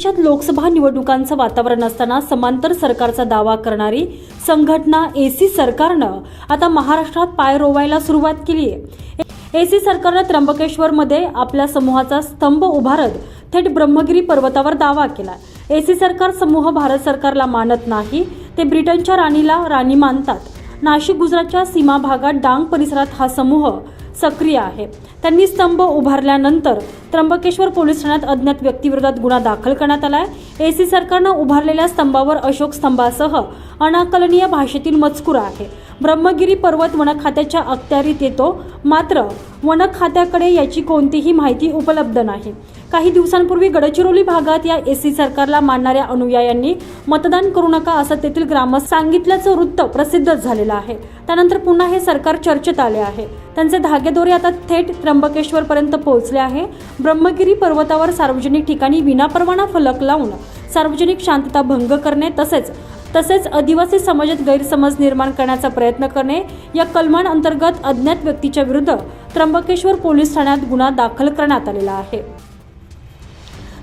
देशात लोकसभा निवडणुकांचं वातावरण असताना समांतर सरकारचा दावा करणारी संघटना एसी सरकारनं आता महाराष्ट्रात पाय रोवायला सुरुवात केली आहे. एसी सरकारनं त्र्यंबकेश्वरमध्ये आपल्या समूहाचा स्तंभ उभारत थेट ब्रह्मगिरी पर्वतावर दावा केला. एसी सरकार समूह भारत सरकारला मानत नाही ते ब्रिटनच्या राणीला राणी मानतात. नाशिक गुजरातच्या सीमा भागात डांग परिसरात हा समूह सक्रिय आहे. त्यांनी स्तंभ उभारल्यानंतर त्र्यंबकेश्वर पोलीस ठाण्यात अज्ञात व्यक्तीविरोधात गुन्हा दाखल करण्यात आलाय. एसी सरकारनं उभारलेल्या स्तंभावर अशोक स्तंभासह अनाकलनीय भाषेतील मजकूर आहे. ब्रह्मगिरी पर्वत वन खात्याच्या अखत्यारीत येतो. मात्र वन खात्याकडे याची कोणतीही माहिती उपलब्ध नाही. काही दिवसांपूर्वी गडचिरोली भागात या एसी सरकारला मानणाऱ्या अनुयायांनी मतदान करू नका असं तेथील ग्रामस्थ सांगितल्याचं वृत्त प्रसिद्ध झालेलं आहे. त्यानंतर पुन्हा हे सरकार चर्चेत आले आहे. त्यांचे धागेदोरे आता थेट त्र्यंबकेश्वर पर्यंत पोहोचले आहे. ब्रह्मगिरी पर्वतावर सार्वजनिक ठिकाणी विनापरवाना फलक लावून सार्वजनिक शांतता भंग करणे तसेच तसेच आदिवासी समाजात गैरसमज निर्माण करण्याचा प्रयत्न करणे या कलमांअंतर्गत अज्ञात व्यक्तीच्या विरुद्ध त्र्यंबकेश्वर पोलीस ठाण्यात गुन्हा दाखल करण्यात आलेला आहे.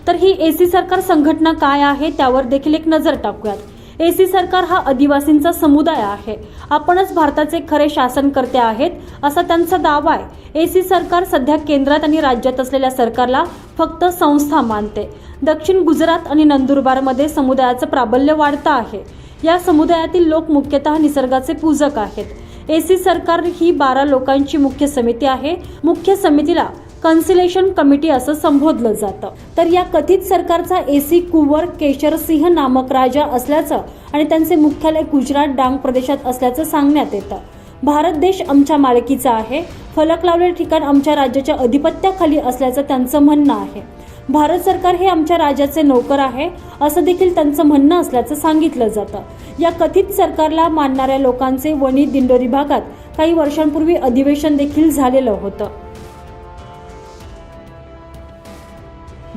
तर ही एसी सरकार संघटना काय आहे त्यावर देखील एक नजर टाकूयात. एसी सरकार हा आदिवासींचा समुदाय आहे. आपणच भारताचे खरे शासनकर्ते आहेत असा त्यांचा दावा आहे. एसी सरकार सध्या केंद्रात आणि राज्यात असलेल्या सरकारला फक्त संस्था मानते. दक्षिण गुजरात आणि नंदुरबारमध्ये समुदायाचं प्राबल्य वाढतं आहे. या समुदायातील लोक मुख्यतः निसर्गाचे पूजक आहेत. एसी सरकार ही बारा लोकांची मुख्य समिती आहे. मुख्य समितीला कन्सिलेशन कमिटी असं संबोधलं जातं. तर या कथित सरकारचा एसी कुवर केशरसिंह नामक राजा असल्याचं आणि त्यांचे मुख्यालय गुजरात डांग प्रदेशात असल्याचं सांगण्यात येतं. भारत देश आमच्या मालकीचा आहे. फलक लावलेले ठिकाण आमच्या राज्याच्या अधिपत्याखाली असल्याचं त्यांचं म्हणणं आहे. भारत सरकार हे आमच्या राज्याचे नोकर आहे असं देखील त्यांचं म्हणणं असल्याचं सांगितलं जातं. या कथित सरकारला मानणाऱ्या लोकांचे वणी दिंडोरी भागात काही वर्षांपूर्वी अधिवेशन देखील झालेलं होतं.